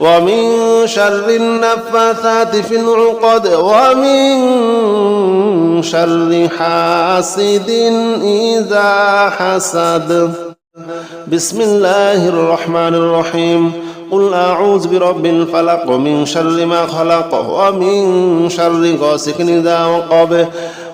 ومن شر النفاثات في العقد ومن شر حاسد إذا حسد. بسم الله الرحمن الرحيم. قل أعوذ برب الفلق من شر ما خلق ومن شر غاسق إذا وقب.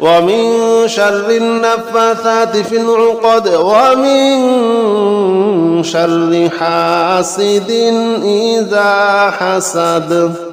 ومن شر النفاثات في العقد ومن شر حاسد إذا حسد.